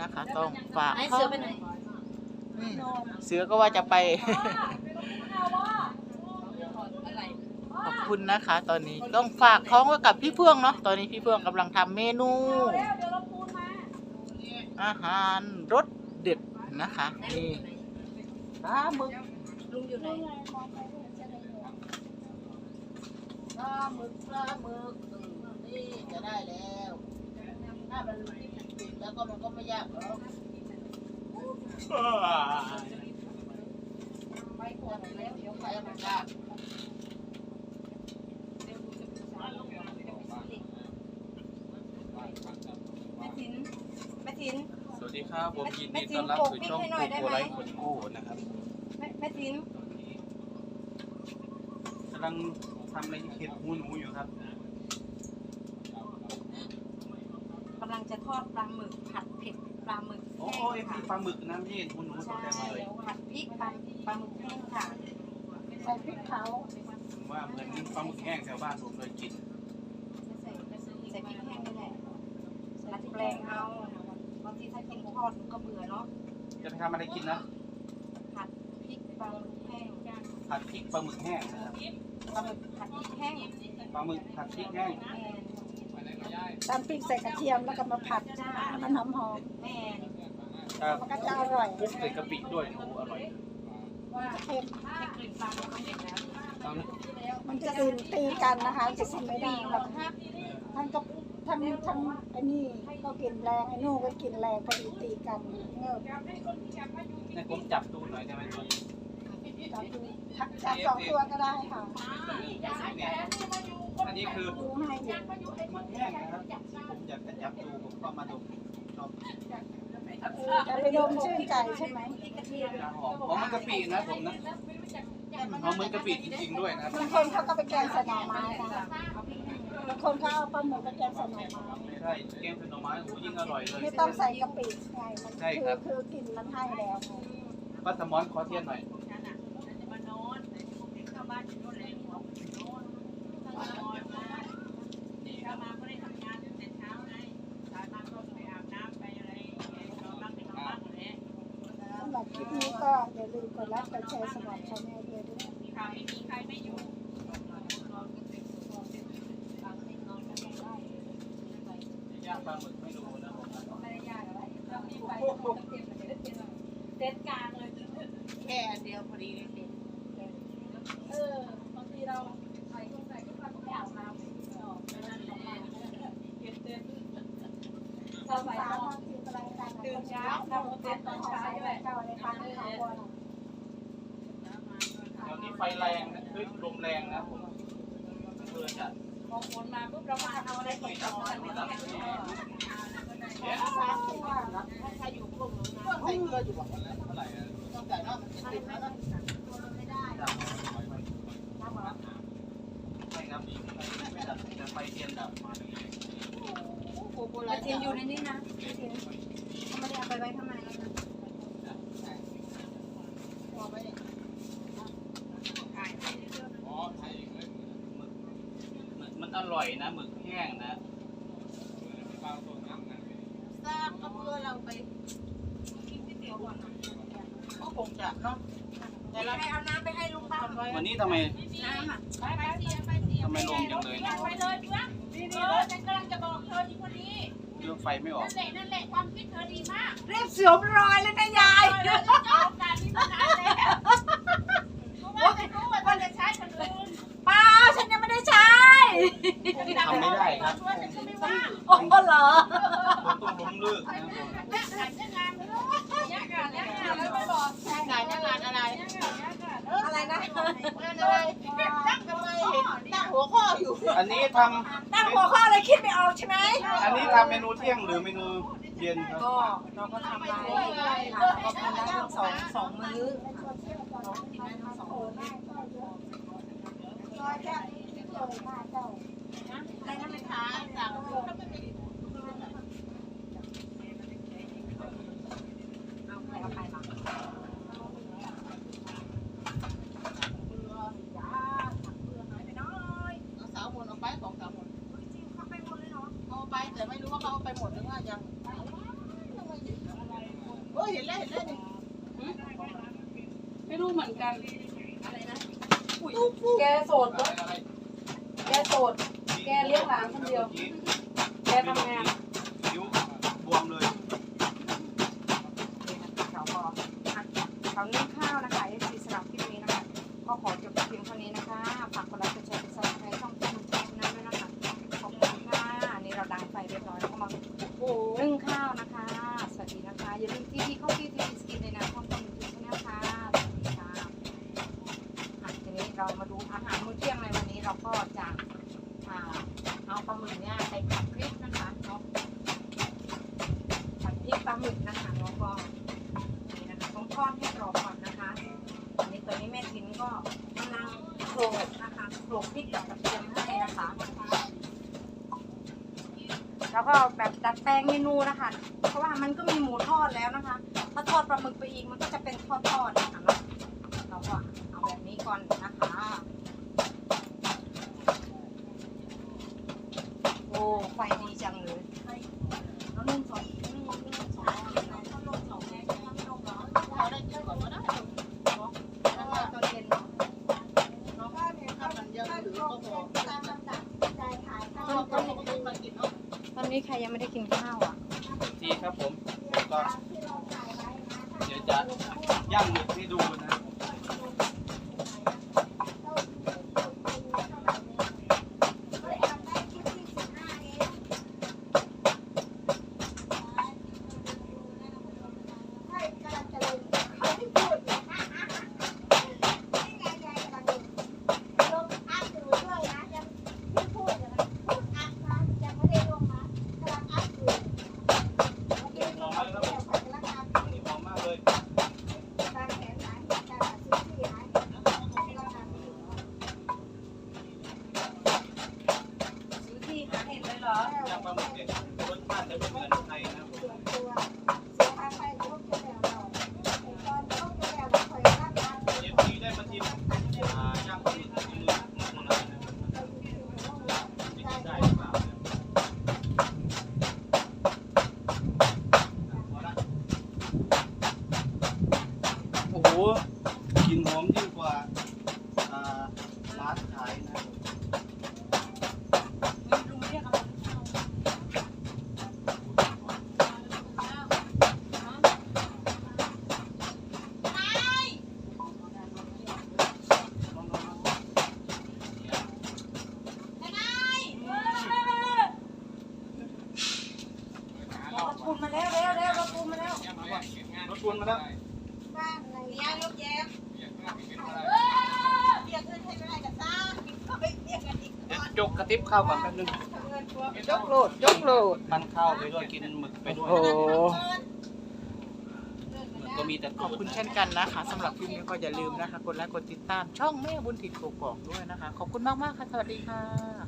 นะคะ ต้องฝากไอ้เขาเสือไปไหนนี่เสือก็ว่าจะไปอะไรขอบคุณนะคะ ตอนนี้ต้องฝากท้องไว้กับพี่เฟื่องเนาะตอนนี้พี่เฟื่องกำลังทำเมนู อาหารรสเด็ดนะคะนี่ปลาหมึกลุงอยู่ไหนปลาหมึกปลาหมึกเออนี่จะได้แล้วถ้ามัน ติดแล้วก็มันก็ไม่ยากหรอกไม่ควรแล้วเดี๋ยวใครเอามันยากแม่ทินแม่ทินสวัสดีครับผมยินไม่ดีจริงต้อนรับโกสู่พริกช่องให้หน่อยได้โกไหมไลฟ์คนกู้นะครับแม่แม่ทินตอนนี้กำลังทำอะไรเห็ดหูหนูอยู่ครับ กำลัง จะทอดปลาหมึกผัดเผ็ดปลาหมึกโอ้แห้งยค่ะมีปลาหมึกนะไม่ใช่เห็ดหูหนูตใช่กใจหมดเลยผัดพริกปลาปลาหมึกแห้งค่ะใส่พริกเผาผมว่าเหมือนปลาหมึกแห้งแถวบ้านผมเลยกินใส่ใส่พริกแห้งนี่แหละดัดแปลงเอาบางทีถ้ากินทอดมันก็เบื่อเนาะจะไปทำอะไรกินนะผัดพริกปลาหมึกแห้งผัดพริกปลาหมึกแห้งนะครับปลาหมึกผัดพริกแห้งปลาหมึกผัดพริกแห้ง ตำพริกใส่กระเทียมแล้วก็มาผัดจ้าให้มันหอมหอมแม่ครับๆมันก็จะอร่อยคลุกใส่กะปิด้วยหนูอร่อยว่าเค็มแค่กลิ่นปลาหมึกก็เด็ดแล้วตอนนี้มันจะตื่นตีกันนะคะจะกินไม่ได้หรอกครับท่านก็ท่านท่านไอ้นี่ก็กินแรงไอ้นู่นก็กินแรงพอดีตีกันเงิบในผมจับดูหน่อยได้ไหมตัวนี้จับดูทัก จับสองตัวก็ได้ค่ะอันนี้คือดูให้อยู่มันแห้งนะครับผมอยากจะจับดูผมก็มาดูชอบจะไปดมชื่นใจใช่ไหมจะหอมหอมมันกะปินะผมนะหอมเหมือนกะปิจริงๆด้วยนะครับบางคนเขาก็ไปแกงใส่หน่อไม้นะคะบางคนเขาเอาปลาหมึกไปแกงใส่หน่อไม้ใช่แกงเป็นหน่อไม้โอ้โหยิ่งอร่อยเลยไม่ต้องใส่กะปิไงมันใช่คืครัอบคือกินมันให้แล้วไงป้าสมอนขอเทียนหน่อย สำหรับคลิปนี้ก็อย่าลื มกดไลค์กดแชร์สมัครช่องแม่เดียด้วยย่างปลาหมึกไม่รู้นะผมนะเต็นกลางเลยแค่อันเดียวพอดีเลยเออบางทีเราใส่คนใส่ก็มาไม่อาบน้ำออกไปนั่นของมันเก็บเต็นเราใส่สามอนกินอะไรกันตื่นเช้าทำเต็นตอนเช้าด้วย เจ้าในพันธุ์เขาวน ตอนนี้ ไฟแรงนะด้วยลมแรงนะผมเพื่อจะพอฝนมาปุ๊บเรามาเอาอะไรก่อนก่อนไม่ต้องแข็งสามสิบว่าใครอยู่พวกหนูนะพวกใส่เกลืออยู่หวังเท่าไหร่นะต้องใส่เนาะมันจะติดแล้วนะไม่ครับไม่ดับแต่ไฟเทียนดับมาโกโบกราระณเทียมอยู่ในนี้นะกระเทียมเขาไม่ได้เอาไปไว้ข้างในแล้วนะ บอกไว้เนี่ย หมึกมัน อร่อยนะหมึกแห้งนะทราบก็เพื่อเราไปกินก๋วยเตี๋ยวก่อนนะก็คงจะเนาะแต่เราให้เอาน้ำไปให้ลุงบ้างทำไว้วันนี้ทำไมน้ำอะไปไปเสียไปเสียทำไมลงจังเลยไปเลยเพื่อนนี่นี่เลยฉันกำลังจะบอกเธออยู่พอดีเรื่องไฟไม่ออกนั่นแหละนั่นแหละความคิดเธอดีมากรีบสวมรอยเลยนะยายเออเราจะเอาโอกาสนี้มานานแล้วเพราะว่าไม่รู้ว่าเธอจะใช้คนอื่น เปล่าฉันยังไม่ได้ใช้ ทำไม่ได้ครับ ตัวฉันก็ไม่ว่าง โอ้โหเหรอผมต้องล้มเลิกนะและหลังจากงานเลยยากงานยากงานแล้วไม่บอกงานงานงานอะไรยากงานยากงานอะไรนะงานอะไรตั้งทำไมเห็นตั้งหัวข้ออยู่อันนี้ทตั้งหัวข้ออะไรคิดไม่ออกใช่ไหมำอันนี้ทำเมนูเที่ยงหรือเมนูเย็นครับก็เราก็ทำไว้ค่ะเราก็กินได้ทั้งสองสองมื้อร้อยแก้วที่เจอมาเจ้าอะไรนะไม่ค้าสั่งถ้าไม่มีเอาไปเอาไปมาเอาสาวมนเอาไปของสาวมนจริงเขาไปหมดเลยเนาะเอา ไปแต่ไม่รู้ว่าเขาเอาไปหมดหรือยังเห็นแล้วเห็นแล้วนี่ไม่รู้เหมือนกัน อะไรนะ แกโสดเหรอแกโสด แกเลี้ยงหลานคนเดียว แกทำงานนิ้วบวมเลยเขาก็เขานึ่งข้าวนะคะเอฟซีสำหรับคลิปนี้นะคะ ก็ขอจบเพียงเท่านี้นะคะ ฝากกดไลค์กดแชร์กดซับสไครต์ช่องต้นช่องนั้นด้วยนะคะ ขอบคุณค่ะนี่เราดังไฟเรียบร้อยแล้วก็มานึ่งข้าวนะคะ สวัสดีนะคะ อย่าลืมที่เข้าที่ทีสกินในนามช่องต้นยูทูบนะคะสวัสดีค่ะอะทีนี้เรามาดูอาหารมื้อเที่ยงในวันนี้เราก็จะอ่าเอาปลาหมึกเนี่ยไปผัดพริกนะคะเนาะผัดพริกปลาหมึกนะคะแล้วก็ นี่นะคะต้องทอดให้กรอบก่อนนะคะ อันนี้ตัวนี้แม่ทินก็กำลังโขลกนะคะโขลกพริกกับกระเทียมให้นะคะ แล้วก็แบบดัดแปลงเมนูนะคะ เพราะว่ามันก็มีหมูทอดแล้วนะคะ ถ้าทอดปลาหมึกไปอีกมันก็จะเป็นทอดทอดๆนะคะเนาะเราก็เอาแบบนี้ก่อนนะคะ โอ้ไฟดีจังเลยแล้วนุ่มสองนุ่มนุ่มสอง เขาลงสองแม่เขาไม่ลงเหรอ เอาได้กินก่อนก็ได้ เพราะว่าตอนเย็นเนาะ ถ้ามันยังเหลือก็พอ ตามลำดับใจขาย ถ้าเราต้องต้องมากินเนาะ ตอนนี้ใคร ยังไม่ได้กินข้าวานขายนะมาแล้วเร็วเร็วรถปูนมาแล้วรถชวนมาแล้ว ยายกแย้มเรียกเงินให้ไม่ได้กับตาก็ไปเรียกกันอีก เดี๋ยว จกกระติบข้าวก่อนแป๊บนึงเงินตัวยกโหลดยกโหลดมันข้าวไปด้วยกินหมึกไปด้วยโอ้หมึกก็มีแต่ขอบคุณเช่นกันนะคะสำหรับคลิปนี้ก็อย่าลืมนะคะ กดไลค์กดติดตามช่องแม่บุญถิ่นกกอกด้วยนะคะ ขอบคุณมากๆค่ะ สวัสดีค่ะ